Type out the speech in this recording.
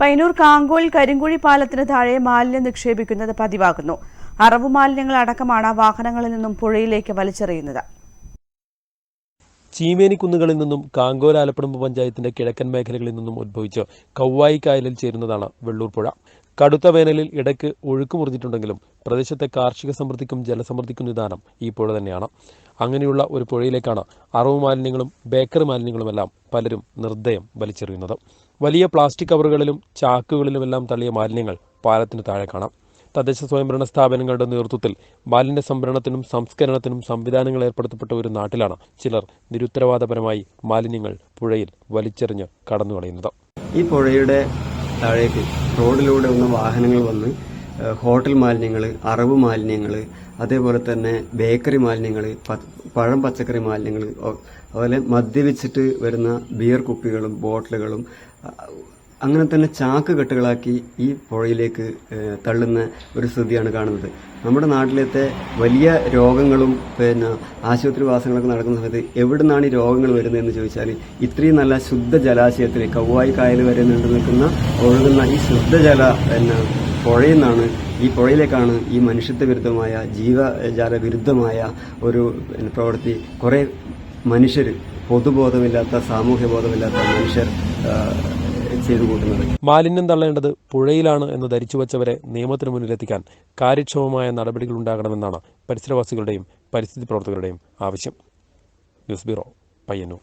പൈനൂർ കാങ്കോൽ കരിങ്കുഴി പാലത്തിന് താഴെ മാലിന്യം നിക്ഷേപിക്കുന്നത് പതിവാകുന്നു. അറവു മാലിന്യങ്ങൾ അടക്കമാണ് വാഹനങ്ങളിൽ നിന്നും പുഴയിലേക്ക് വലിച്ചെറിയുന്നത്. ചീമേനിക്കുന്നുകളിൽ നിന്നും കാങ്കോൽ ആലപ്പുഴമ്പ് പഞ്ചായത്തിന്റെ കിഴക്കൻ മേഖലകളിൽ നിന്നും ഉത്ഭവിച്ച് കൗവായി കായലിൽ ചേരുന്നതാണ് വെള്ളൂർ പുഴ. കടുത്ത വേനലിൽ ഇടയ്ക്ക് ഒഴുക്ക് മുറിഞ്ഞിട്ടുണ്ടെങ്കിലും പ്രദേശത്തെ കാർഷിക സമൃദ്ധിക്കും ജലസമൃദ്ധിക്കും നിദാനം ഈ പുഴ തന്നെയാണ്. അങ്ങനെയുള്ള ഒരു പുഴയിലേക്കാണ് അറവ് മാലിന്യങ്ങളും ബേക്കറി മാലിന്യങ്ങളുമെല്ലാം പലരും നിർദ്ദയം വലിച്ചെറിയുന്നത്. വലിയ പ്ലാസ്റ്റിക് കവറുകളിലും ചാക്കുകളിലുമെല്ലാം തള്ളിയ മാലിന്യങ്ങൾ പാലത്തിന് താഴെ കാണാം. തദ്ദേശ സ്വയംഭരണ സ്ഥാപനങ്ങളുടെ നേതൃത്വത്തിൽ മാലിന്യ സംഭരണത്തിനും സംസ്കരണത്തിനും സംവിധാനങ്ങൾ ഏർപ്പെടുത്തപ്പെട്ട ഒരു നാട്ടിലാണ് ചിലർ നിരുത്തരവാദപരമായി മാലിന്യങ്ങൾ പുഴയിൽ വലിച്ചെറിഞ്ഞ് കടന്നുകളയുന്നത്. ഈ പുഴയുടെ താഴേക്ക് റോഡിലൂടെ ഒന്ന് വാഹനങ്ങൾ വന്ന് ഹോട്ടൽ മാലിന്യങ്ങൾ അറവ് മാലിന്യങ്ങൾ അതേപോലെ തന്നെ ബേക്കറി മാലിന്യങ്ങൾ പഴം പച്ചക്കറി മാലിന്യങ്ങൾ അതുപോലെ മദ്യപിച്ചിട്ട് വരുന്ന ബിയർ കുപ്പികളും ബോട്ടിലുകളും അങ്ങനെ തന്നെ ചാക്ക് കെട്ടുകളാക്കി ഈ പുഴയിലേക്ക് തള്ളുന്ന ഒരു സ്ഥിതിയാണ് കാണുന്നത്. നമ്മുടെ നാട്ടിലത്തെ വലിയ രോഗങ്ങളും പിന്നെ ആശുപത്രിവാസങ്ങളൊക്കെ നടക്കുന്ന സമയത്ത് എവിടെ നിന്നാണ് ഈ രോഗങ്ങൾ വരുന്നതെന്ന് ചോദിച്ചാൽ ഇത്രയും നല്ല ശുദ്ധ ജലാശയത്തിൽ കൗവായി കായൽ വരെ നീണ്ടു നിൽക്കുന്ന ഒഴുകുന്ന ഈ ശുദ്ധജല പിന്നെ പുഴയിൽ നിന്നാണ് ഈ പുഴയിലേക്കാണ് ഈ മനുഷ്യത്വ വിരുദ്ധമായ ജീവജാല വിരുദ്ധമായ ഒരു പ്രവൃത്തി. കുറേ മനുഷ്യർ പൊതുബോധമില്ലാത്ത സാമൂഹ്യ ബോധമില്ലാത്ത മനുഷ്യർ ചെയ്തു കൂട്ടുന്നത് മാലിന്യം തള്ളേണ്ടത് പുഴയിലാണ് എന്ന് ധരിച്ചു വച്ചവരെ നിയമത്തിന് മുന്നിലെത്തിക്കാൻ കാര്യക്ഷമമായ നടപടികൾ ഉണ്ടാകണമെന്നാണ് പരിസരവാസികളുടെയും പരിസ്ഥിതി പ്രവർത്തകരുടെയും ആവശ്യം. News bureau Payyanur.